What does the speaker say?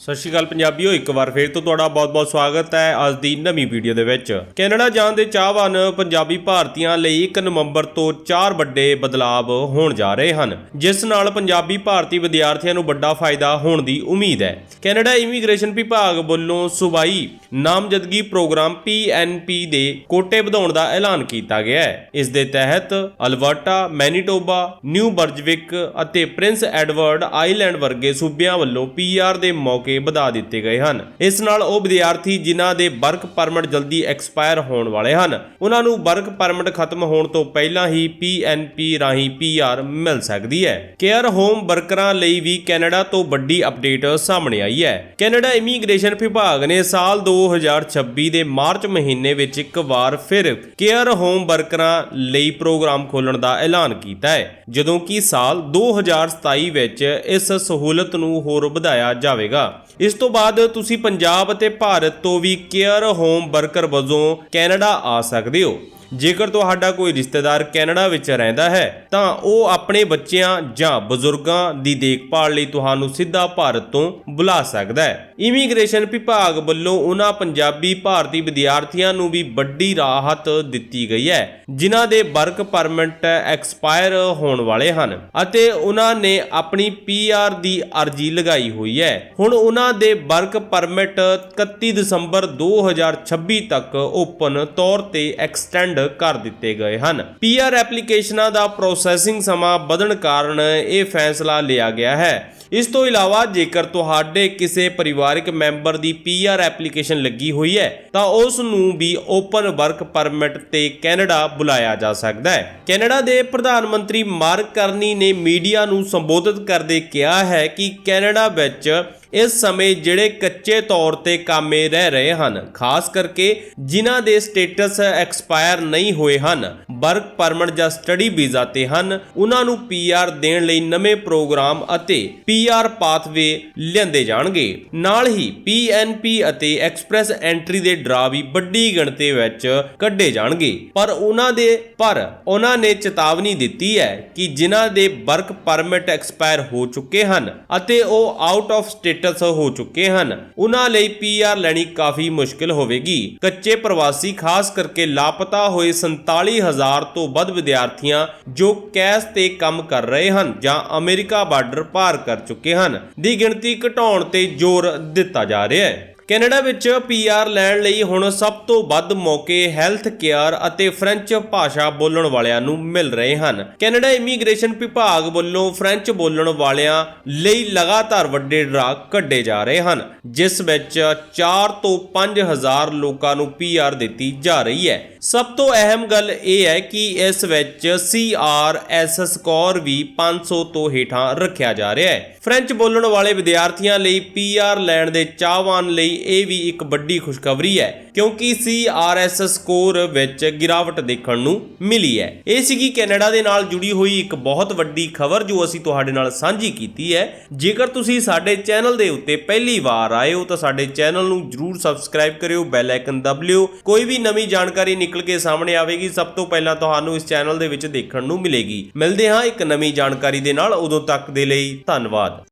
ਸਤਿ ਸ਼੍ਰੀ ਅਕਾਲ ਪੰਜਾਬੀਓ, ਇੱਕ ਵਾਰ ਫੇਰ ਤੋਂ ਤੁਹਾਡਾ ਬਹੁਤ-ਬਹੁਤ ਸਵਾਗਤ ਹੈ ਅੱਜ ਦੀ ਨਵੀਂ ਵੀਡੀਓ ਦੇ ਵਿੱਚ। ਕੈਨੇਡਾ ਜਾਣ ਦੇ ਚਾਹਵਾਨ ਪੰਜਾਬੀ ਭਾਰਤੀਆਂ ਲਈ 1 ਨਵੰਬਰ ਤੋਂ ਚਾਰ ਵੱਡੇ ਬਦਲਾਅ ਹੋਣ ਜਾ ਰਹੇ ਹਨ, ਜਿਸ ਨਾਲ ਪੰਜਾਬੀ ਭਾਰਤੀ ਵਿਦਿਆਰਥੀਆਂ ਨੂੰ ਵੱਡਾ ਫਾਇਦਾ ਹੋਣ ਦੀ ਉਮੀਦ ਹੈ। ਕੈਨੇਡਾ ਇਮੀਗ੍ਰੇਸ਼ਨ ਵਿਭਾਗ ਵੱਲੋਂ ਸੂਬਾਈ ਨਾਮਜ਼ਦਗੀ ਪ੍ਰੋਗਰਾਮ PNP ਦੇ ਕੋਟੇ ਵਧਾਉਣ ਦਾ ਐਲਾਨ ਕੀਤਾ ਗਿਆ ਹੈ। ਇਸ ਦੇ ਤਹਿਤ ਅਲਬਰਟਾ ਮੈਨੀਟੋਬਾ, ਨਿਊ ਬਰਜਵਿਕ ਅਤੇ ਪ੍ਰਿੰਸ ਐਡਵਰਡ ਆਈਲੈਂਡ ਵਰਗੇ ਸੂਬਿਆਂ ਵੱਲੋਂ PR ਦੇ ਮੌਕੇ ਵਧਾ ਦਿੱਤੇ ਗਏ ਹਨ। ਇਸ ਨਾਲ ਉਹ ਵਿਦਿਆਰਥੀ ਜਿਨ੍ਹਾਂ ਦੇ ਵਰਕ ਪਰਮਿਟ ਜਲਦੀ ਐਕਸਪਾਇਰ ਹੋਣ ਵਾਲੇ ਹਨ। ਉਹਨਾਂ ਨੂੰ ਵਰਕ ਪਰਮਿਟ ਖਤਮ ਹੋਣ ਤੋਂ ਪਹਿਲਾਂ ਹੀ PNP ਰਾਹੀਂ PR ਮਿਲ ਸਕਦੀ ਹੈ। ਕੇਅਰ ਹੋਮ ਵਰਕਰਾਂ ਲਈ ਵੀ ਕੈਨੇਡਾ ਤੋਂ ਵੱਡੀ ਅਪਡੇਟ ਸਾਹਮਣੇ ਆਈ ਹੈ। ਕੈਨੇਡਾ ਇਮੀਗ੍ਰੇਸ਼ਨ ਵਿਭਾਗ ਨੇ ਸਾਲ 2026 ਦੇ ਮਾਰਚ ਮਹੀਨੇ ਵਿੱਚ ਇੱਕ ਵਾਰ ਫਿਰ ਕੇਅਰ ਹੋਮ ਵਰਕਰਾਂ ਲਈ ਪ੍ਰੋਗਰਾਮ ਖੋਲਣ ਦਾ ਐਲਾਨ ਕੀਤਾ ਹੈ। ਜਦੋਂ ਕਿ ਸਾਲ 2027 ਵਿੱਚ ਇਸ ਸਹੂਲਤ ਨੂੰ ਹੋਰ ਵਧਾਇਆ ਜਾਵੇਗਾ। ਇਸ ਤੋਂ ਬਾਅਦ ਤੁਸੀਂ ਪੰਜਾਬ ਅਤੇ ਭਾਰਤ ਤੋਂ ਵੀ ਕੇਅਰ ਹੋਮ ਵਰਕਰ ਵਜੋਂ ਕੈਨੇਡਾ ਆ ਸਕਦੇ ਹੋ। ਜੇਕਰ ਤੁਹਾਡਾ ਕੋਈ ਰਿਸ਼ਤੇਦਾਰ ਕੈਨੇਡਾ ਵਿੱਚ ਰਹਿੰਦਾ ਹੈ, ਤਾਂ ਉਹ ਆਪਣੇ ਬੱਚਿਆਂ ਜਾਂ ਬਜ਼ੁਰਗਾਂ ਦੀ ਦੇਖਭਾਲ ਲਈ ਤੁਹਾਨੂੰ ਸਿੱਧਾ ਭਾਰਤ ਤੋਂ ਬੁਲਾ ਸਕਦਾ ਹੈ। ਇਮੀਗ੍ਰੇਸ਼ਨ ਵਿਭਾਗ ਵੱਲੋਂ ਉਹਨਾਂ ਪੰਜਾਬੀ ਭਾਰਤੀ ਵਿਦਿਆਰਥੀਆਂ ਨੂੰ ਵੀ ਵੱਡੀ ਰਾਹਤ ਦਿੱਤੀ ਗਈ ਹੈ, ਜਿਨ੍ਹਾਂ ਦੇ ਵਰਕ ਪਰਮਿਟ ਐਕਸਪਾਇਰ ਹੋਣ ਵਾਲੇ ਹਨ ਅਤੇ ਉਹਨਾਂ ਨੇ ਆਪਣੀ ਪੀਆਰ ਦੀ ਅਰਜ਼ੀ ਲਗਾਈ ਹੋਈ ਹੈ। ਹੁਣ ਉਹਨਾਂ ਦੇ ਵਰਕ ਪਰਮਿਟ 31 ਦਸੰਬਰ 2026 ਤੱਕ ਓਪਨ ਤੌਰ ਤੇ ਐਕਸਟੈਂਡ ਕਰ ਦਿੱਤੇ ਗਏ ਹਨ। ਪੀਆਰ ਐਪਲੀਕੇਸ਼ਨਾਂ ਦਾ ਪ੍ਰੋਸੈਸਿੰਗ ਸਮਾਂ ਵਧਣ ਕਾਰਨ ਇਹ ਫੈਸਲਾ ਲਿਆ ਗਿਆ ਹੈ। ਇਸ ਤੋਂ ਇਲਾਵਾ ਜੇਕਰ ਤੁਹਾਡੇ ਕਿਸੇ ਪਰਿਵਾਰਕ ਮੈਂਬਰ ਦੀ ਪੀਆਰ ਐਪਲੀਕੇਸ਼ਨ ਲੱਗੀ ਹੋਈ ਹੈ, ਤਾਂ ਉਸ ਨੂੰ ਵੀ ਓਪਨ ਵਰਕ ਪਰਮਿਟ ਤੇ ਕੈਨੇਡਾ ਬੁਲਾਇਆ ਜਾ ਸਕਦਾ ਹੈ। ਕੈਨੇਡਾ ਦੇ ਪ੍ਰਧਾਨ ਮੰਤਰੀ ਮਾਰਕ ਕਰਨੀ ਨੇ ਮੀਡੀਆ ਨੂੰ ਸੰਬੋਧਿਤ ਕਰਦੇ ਕਿਹਾ ਹੈ ਕਿ ਕੈਨੇਡਾ ਵਿੱਚ ਇਸ ਸਮੇਂ ਜਿਹੜੇ ਕੱਚੇ ਤੌਰ ਤੇ ਕਾਮੇ ਰਹਿ ਰਹੇ ਹਨ, ਖਾਸ ਕਰਕੇ ਜਿਨ੍ਹਾਂ ਦੇ ਸਟੇਟਸ ਐਕਸਪਾਇਰ ਨਹੀਂ ਹੋਏ ਹਨ, ਵਰਕ ਪਰਮਿਟ ਜਾਂ ਸਟੱਡੀ ਵੀਜ਼ਾ ਤੇ ਹਨ, ਉਹਨਾਂ ਨੂੰ ਪੀਆਰ ਦੇਣ ਲਈ ਨਵੇਂ ਪ੍ਰੋਗਰਾਮ ਅਤੇ ਪੀਆਰ ਪਾਥਵੇ ਲਿਆਂਦੇ ਜਾਣਗੇ। ਨਾਲ ਹੀ ਪੀਐਨਪੀ ਅਤੇ ਐਕਸਪ੍ਰੈਸ ਐਂਟਰੀ ਦੇ ਡਰਾ ਵੀ ਵੱਡੀ ਗਿਣਤੀ ਵਿੱਚ ਕੱਢੇ ਜਾਣਗੇ। ਪਰ ਉਹਨਾਂ ਦੇ, ਪਰ ਉਹਨਾਂ ਨੇ ਚੇਤਾਵਨੀ ਦਿੱਤੀ ਹੈ ਕਿ ਜਿਨ੍ਹਾਂ ਦੇ ਵਰਕ ਪਰਮਿਟ ਐਕਸਪਾਇਰ ਹੋ ਚੁੱਕੇ ਹਨ ਅਤੇ ਉਹ ਆਊਟ ਆਫ ਸਟੇਟ ਸਟੇਟਸ ਹੋ ਚੁੱਕੇ ਹਨ। ਉਹਨਾਂ ਲਈ ਪੀਆਰ ਲੈਣੀ ਕਾਫੀ ਮੁਸ਼ਕਿਲ ਹੋਵੇਗੀ। ਕੱਚੇ ਪ੍ਰਵਾਸੀ ਖਾਸ ਕਰਕੇ ਲਾਪਤਾ ਹੋਏ 47000 ਤੋਂ ਵੱਧ ਵਿਦਿਆਰਥੀਆਂ ਜੋ ਕੈਸ ਤੇ ਕੰਮ ਕਰ ਰਹੇ ਹਨ ਜਾਂ ਅਮਰੀਕਾ ਬਾਰਡਰ ਪਾਰ ਕਰ ਚੁੱਕੇ ਹਨ। ਦੀ ਗਿਣਤੀ ਘਟਾਉਣ ਤੇ ਜ਼ੋਰ ਦਿੱਤਾ ਜਾ ਰਿਹਾ ਹੈ। ਕੈਨੇਡਾ ਵਿੱਚ ਪੀਆਰ ਲੈਣ ਲਈ ਹੁਣ ਸਭ ਤੋਂ ਵੱਧ ਮੌਕੇ ਹੈਲਥ ਕੇਅਰ ਅਤੇ ਫ੍ਰੈਂਚ ਭਾਸ਼ਾ ਬੋਲਣ ਵਾਲਿਆਂ ਨੂੰ ਮਿਲ ਰਹੇ ਹਨ। ਕੈਨੇਡਾ ਇਮੀਗ੍ਰੇਸ਼ਨ ਵਿਭਾਗ ਵੱਲੋਂ ਫ੍ਰੈਂਚ ਬੋਲਣ ਵਾਲਿਆਂ ਲਈ ਲਗਾਤਾਰ ਵੱਡੇ ਡਰਾ ਕੱਢੇ ਜਾ ਰਹੇ ਹਨ, ਜਿਸ ਵਿੱਚ 4 ਤੋਂ 5000 ਲੋਕਾਂ ਨੂੰ ਪੀਆਰ ਦਿੱਤੀ ਜਾ ਰਹੀ ਹੈ। ਸਭ ਤੋਂ ਅਹਿਮ ਗੱਲ ਇਹ ਹੈ ਕਿ ਇਸ ਵਿੱਚ CRS ਸਕੋਰ ਵੀ 500 ਤੋਂ ਹੇਠਾਂ ਰੱਖਿਆ ਜਾ ਰਿਹਾ ਹੈ। ਫ੍ਰੈਂਚ ਬੋਲਣ ਵਾਲੇ ਵਿਦਿਆਰਥੀਆਂ ਲਈ ਪੀਆਰ ਲੈਣ ਦੇ ਚਾਹਵਾਨ ਲਈ ਇਹ ਵੀ ਇੱਕ ਵੱਡੀ ਖੁਸ਼ਖਬਰੀ ਹੈ, ਕਿਉਂਕਿ CRS ਸਕੋਰ ਵਿੱਚ ਗਿਰਾਵਟ ਦੇਖਣ ਨੂੰ ਮਿਲੀ ਹੈ। ਇਹ ਸੀਗੀ ਕੈਨੇਡਾ ਦੇ ਨਾਲ ਜੁੜੀ ਹੋਈ ਇੱਕ ਬਹੁਤ ਵੱਡੀ ਖਬਰ ਜੋ ਅਸੀਂ ਤੁਹਾਡੇ ਨਾਲ ਸਾਂਝੀ ਕੀਤੀ ਹੈ। ਜੇਕਰ ਤੁਸੀਂ ਸਾਡੇ ਚੈਨਲ ਦੇ ਉੱਤੇ ਪਹਿਲੀ ਵਾਰ ਆਏ ਹੋ ਤਾਂ ਸਾਡੇ ਚੈਨਲ ਨੂੰ ਜਰੂਰ ਸਬਸਕ੍ਰਾਈਬ ਕਰਿਓ, ਬੈਲ ਆਈਕਨ ਦਬਲਿਓ ਕੋਈ ਵੀ ਨਵੀਂ ਜਾਣਕਾਰੀ ਨਿਕਲ ਕੇ ਸਾਹਮਣੇ ਆਵੇਗੀ, ਸਭ ਤੋਂ ਪਹਿਲਾਂ ਤੁਹਾਨੂੰ ਇਸ ਚੈਨਲ ਦੇ ਵਿੱਚ ਦੇਖਣ ਨੂੰ ਮਿਲੇਗੀ। ਮਿਲਦੇ ਹਾਂ ਇੱਕ ਨਵੀਂ ਜਾਣਕਾਰੀ ਦੇ ਨਾਲ। ਉਦੋਂ ਤੱਕ ਦੇ ਲਈ ਧੰਨਵਾਦ।